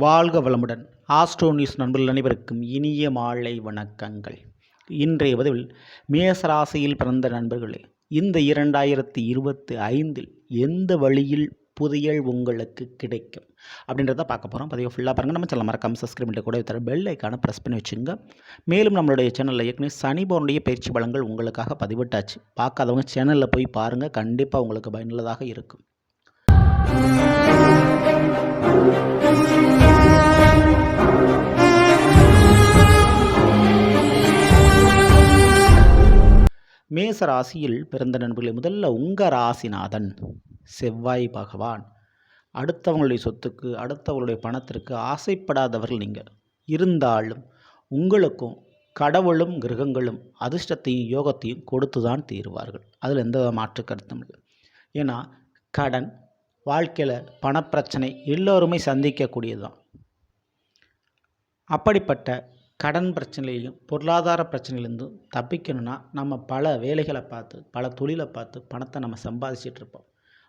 வாழ்க வளமுடன். Astro news நண்பர்கள் அனைவருக்கும் இனிய மாலை வணக்கங்கள். இன்றைய பதிவில் மேசராசியில் பிறந்த நண்பர்களே இந்த இரண்டாயிரத்தி இருபத்தி ஐந்தில் எந்த வழியில் புதையல் உங்களுக்கு கிடைக்கும்? அப்படின்றத பார்க்க போகிறோம் பதிவை ஃபுல்லாக பாருங்கள் நம்ம சேனல் மறக்காமல் சப்ஸ்கிரைப் பண்ணிட்டு கூட தர பெல் ஐக்கான ப்ரெஸ் பண்ணி வச்சுங்க. மேலும் நம்மளுடைய சேனலில் ஏற்கனவே சனிபோனுடைய பயிற்சி பலங்கள் உங்களுக்காக பதிவிட்டாச்சு. பார்க்காதவங்க சேனலில் போய் பாருங்கள் கண்டிப்பாக உங்களுக்கு பயனுள்ளதாக இருக்கும். மேச ராசியில் பிறந்த நண்பர்களை முதல்ல உங்கள் ராசிநாதன் செவ்வாய் பகவான். அடுத்தவங்களுடைய சொத்துக்கு அடுத்தவங்களுடைய பணத்திற்கு ஆசைப்படாதவர்கள் நீங்கள் இருந்தாலும் உங்களுக்கும் கடவுளும் கிரகங்களும் அதிர்ஷ்டத்தையும் யோகத்தையும் கொடுத்து தான் தீருவார்கள். அதில் எந்த மாற்று கருத்தும் இல்லை. ஏன்னா கடன் வாழ்க்கையில் பணப்பிரச்சனை எல்லோருமே சந்திக்கக்கூடியது தான் அப்படிப்பட்ட கடன் பிரச்சனையிலையும் பொருளாதார பிரச்சனையிலேருந்தும் தப்பிக்கணும்னா நம்ம பல வேலைகளை பார்த்து பல தொழிலை பார்த்து பணத்தை நம்ம சம்பாதிச்சிட்டு இருப்போம்.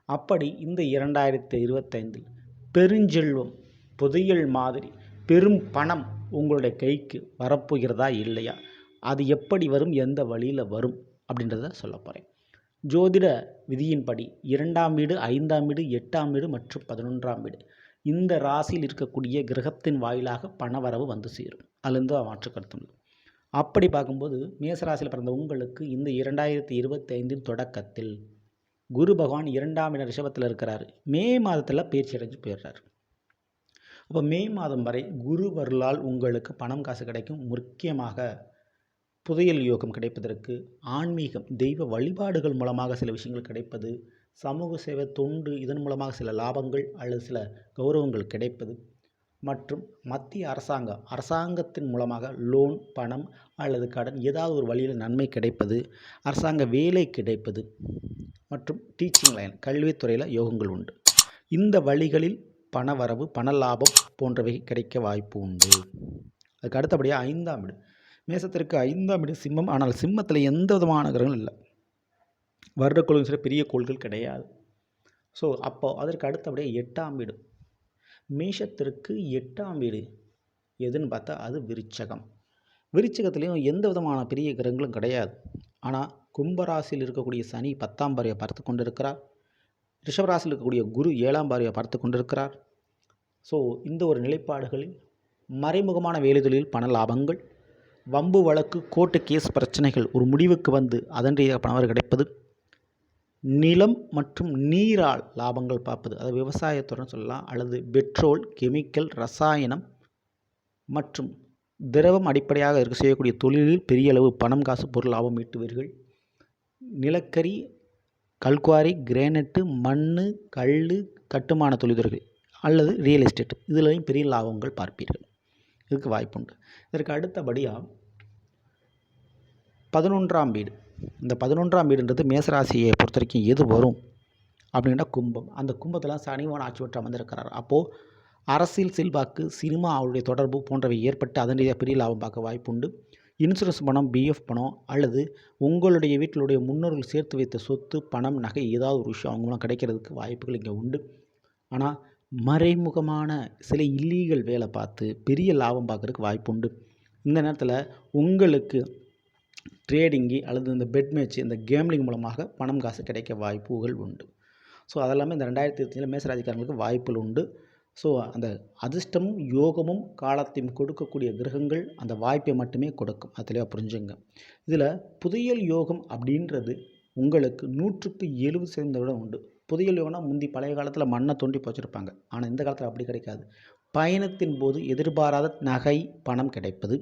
அப்படி இந்த இரண்டாயிரத்தி இருபத்தைந்தில் பெருஞ்செல்வம் புதையல் மாதிரி பெரும் பணம் உங்களுடைய கைக்கு வரப்போகிறதா இல்லையா? அது எப்படி வரும்? எந்த வழியில் வரும்? அப்படின்றத சொல்ல போகிறேன் ஜோதிட விதியின்படி இரண்டாம் வீடு ஐந்தாம் வீடு எட்டாம் வீடு மற்றும் பதினொன்றாம் வீடு. இந்த ராசியில் இருக்கக்கூடிய கிரகத்தின் வாயிலாக பணவரவு வந்து சேரும். அதுலேருந்து மாற்று கருத்தும் அப்படி பார்க்கும்போது மேசராசியில் பிறந்த உங்களுக்கு இந்த இரண்டாயிரத்தி இருபத்தி ஐந்தின் தொடக்கத்தில் குரு பகவான் இரண்டாம் இட ரிஷபத்தில் இருக்கிறார். மே மாதத்தில் பயிற்சி அடைஞ்சு போயிடுறாரு. அப்போ மே மாதம் வரை குரு வரலால் உங்களுக்கு பணம் காசு கிடைக்கும். முக்கியமாக புதையல் யோகம் கிடைப்பதற்கு ஆன்மீகம் தெய்வ வழிபாடுகள் மூலமாக சில விஷயங்கள் கிடைப்பது சமூக சேவை தொண்டு இதன் மூலமாக சில லாபங்கள் அல்லது சில கௌரவங்கள் கிடைப்பது. மற்றும் மத்திய அரசாங்கம் அரசாங்கத்தின் மூலமாக லோன் பணம் அல்லது கடன் ஏதாவது ஒரு வழியில் நன்மை கிடைப்பது அரசாங்க வேலை கிடைப்பது மற்றும் டீச்சிங் லைன் கல்வித்துறையில் யோகங்கள் உண்டு. இந்த வழிகளில் பண வரவு பண லாபம் போன்றவை கிடைக்க வாய்ப்பு உண்டு. அதுக்கு அடுத்தபடியாக ஐந்தாம் வீடு. மேசத்திற்கு ஐந்தாம் வீடு சிம்மம். ஆனால் சிம்மத்தில் எந்த விதமான கிரகங்களும் இல்லை. வருடக்கோள்கள் சில பெரிய கோள்கள் கிடையாது. ஸோ அப்போது அதற்கு அடுத்தபடியாக எட்டாம் வீடு. மேஷத்திற்கு எட்டாம் வீடு. எதுன்னு பார்த்தா அது விருச்சகம். விருச்சகத்துலேயும் எந்த விதமான பெரிய கிரகங்களும் கிடையாது. ஆனால் கும்பராசியில் இருக்கக்கூடிய சனி பத்தாம் பாரியை பார்த்து கொண்டிருக்கிறார். ரிஷபராசியில் இருக்கக்கூடிய குரு ஏழாம் பாரியை பார்த்து கொண்டிருக்கிறார். ஸோ இந்த ஒரு நிலைப்பாடுகளில் மறைமுகமான வேலைதொழில் பண லாபங்கள் வம்பு வழக்கு கோர்ட்டு கேஸ் பிரச்சனைகள் ஒரு முடிவுக்கு வந்து அதன்றைய பணவர் கிடைப்பது நிலம் மற்றும் நீரால் லாபங்கள் பார்ப்பது. அது விவசாயத்துடன் சொல்லலாம். அல்லது பெட்ரோல் கெமிக்கல் ரசாயனம் மற்றும் திரவம் அடிப்படையாக இருக்க செய்யக்கூடிய தொழிலில் பெரிய அளவு பணம் காசு பொருள் லாபம் ஈட்டுவீர்கள். நிலக்கரி கல்குவாரி கிரேனட்டு மண் கல் கட்டுமான தொழில்துறைகள் அல்லது ரியல் எஸ்டேட் இதுலையும் பெரிய லாபங்கள் பார்ப்பீர்கள். இதுக்கு வாய்ப்புண்டு. இதற்கு அடுத்தபடியாக பதினொன்றாம் வீடு. இந்த பதினொன்றாம் வீடுன்றது மேசராசியை பொறுத்த வரைக்கும் எது வரும்? அப்படின்னா கும்பம். அந்த கும்பத்தில் சனிவான் ஆட்சி பெற்று அமர்ந்திருக்கிறார். அப்போது அரசியல் செல்வாக்கு சினிமா அவருடைய தொடர்பு போன்றவை ஏற்பட்டு அதனுடைய பெரிய லாபம் பார்க்க வாய்ப்புண்டு இன்சூரன்ஸ் பணம் பிஎஃப் பணம் அல்லது உங்களுடைய வீட்டிலுடைய முன்னோர்கள் சேர்த்து வைத்த சொத்து பணம் நகை ஏதாவது ஒரு விஷயம் அவங்க கிடைக்கிறதுக்கு வாய்ப்புகள் இங்கே உண்டு. ஆனால் மறைமுகமான சில இல்லீகல் வேலை பார்த்து பெரிய லாபம் பார்க்குறதுக்கு வாய்ப்பு உண்டு. இந்த நேரத்தில் உங்களுக்கு ட்ரேடிங்கு அல்லது இந்த பெட் மேட்ச் இந்த கேம்லிங் மூலமாக பணம் காசு கிடைக்க வாய்ப்புகள் உண்டு. ஸோ அதெல்லாமே இந்த ரெண்டாயிரத்தி இருபத்தஞ்சில் மேசராஜிக்காரங்களுக்கு வாய்ப்புகள் உண்டு. ஸோ அந்த அதிர்ஷ்டமும் யோகமும் காலத்தையும் கொடுக்கக்கூடிய கிரகங்கள் அந்த வாய்ப்பை மட்டுமே கொடுக்கும். அது தெளிவாக புரிஞ்சுங்க இதில் புதையல் யோகம் அப்படின்றது உங்களுக்கு நூற்றுக்கு எழுபது சதவீதம் உண்டு. புதையல் யோகம்னா முந்தி பழைய காலத்தில் மண்ணை தோண்டி போச்சிருப்பாங்க. ஆனால் இந்த காலத்தில் அப்படி கிடைக்காது. பயணத்தின் போது எதிர்பாராத நகை பணம் கிடைப்பது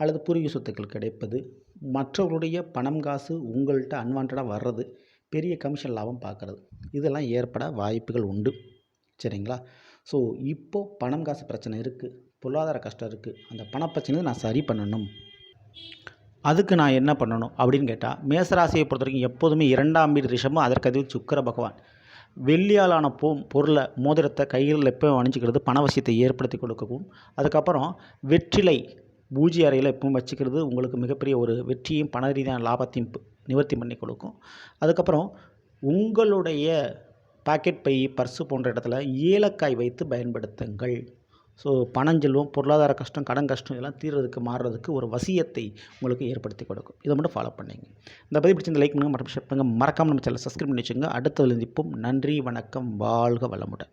அல்லது பூர்வீக சொத்துக்கள் கிடைப்பது மற்றவர்களுடைய பணம் காசு உங்கள்கிட்ட அன்வான்டாக வர்றது பெரிய கமிஷன் லாபம் பார்க்குறது. இதெல்லாம் ஏற்பட வாய்ப்புகள் உண்டு. சரிங்களா? ஸோ இப்போது பணம் காசு பிரச்சனை இருக்குது பொருளாதார கஷ்டம் இருக்குது அந்த பணப்பிரச்சனையை நான் சரி பண்ணணும். அதுக்கு நான் என்ன பண்ணணும் அப்படின்னு கேட்டால் மேசராசியை பொறுத்த வரைக்கும் எப்போதுமே இரண்டாம் வீடு ரிஷமும் அதற்கு அதில் சுக்கர பகவான். வெள்ளியாலான போ பொருளை மோதிரத்தை கையில் எப்போ அணிஞ்சிக்கிறது பணவசியத்தை ஏற்படுத்தி கொடுக்கவும் அதுக்கப்புறம் வெற்றிலை பூஜை அறையில் எப்பவும் வச்சுக்கிறது உங்களுக்கு மிகப்பெரிய ஒரு வெற்றியும் பண ரீதியான லாபத்தையும் நிவர்த்தி பண்ணி கொடுக்கும். அதுக்கப்புறம் உங்களுடைய பாக்கெட் பை பர்ஸு போன்ற இடத்துல ஏலக்காய் வைத்து பயன்படுத்துங்கள். ஸோ பணஞ்செல்வம் பொருளாதார கஷ்டம் கடன் கஷ்டம் இதெல்லாம் தீர்றதுக்கு மாறுறதுக்கு ஒரு வசியத்தை உங்களுக்கு ஏற்படுத்தி கொடுக்கும். இதை மட்டும் ஃபாலோ பண்ணிங்க. இந்த பதிவு பிடிச்சிருந்த லைக் பண்ணுங்கள் மற்றும் ஷேர் பண்ணுங்கள் மறக்காமல் நம்ம சேனல் சப்ஸ்கிரைப் பண்ணி வச்சுங்க அடுத்த இருப்போம் நன்றி வணக்கம் வாழ்க வளமுடன்.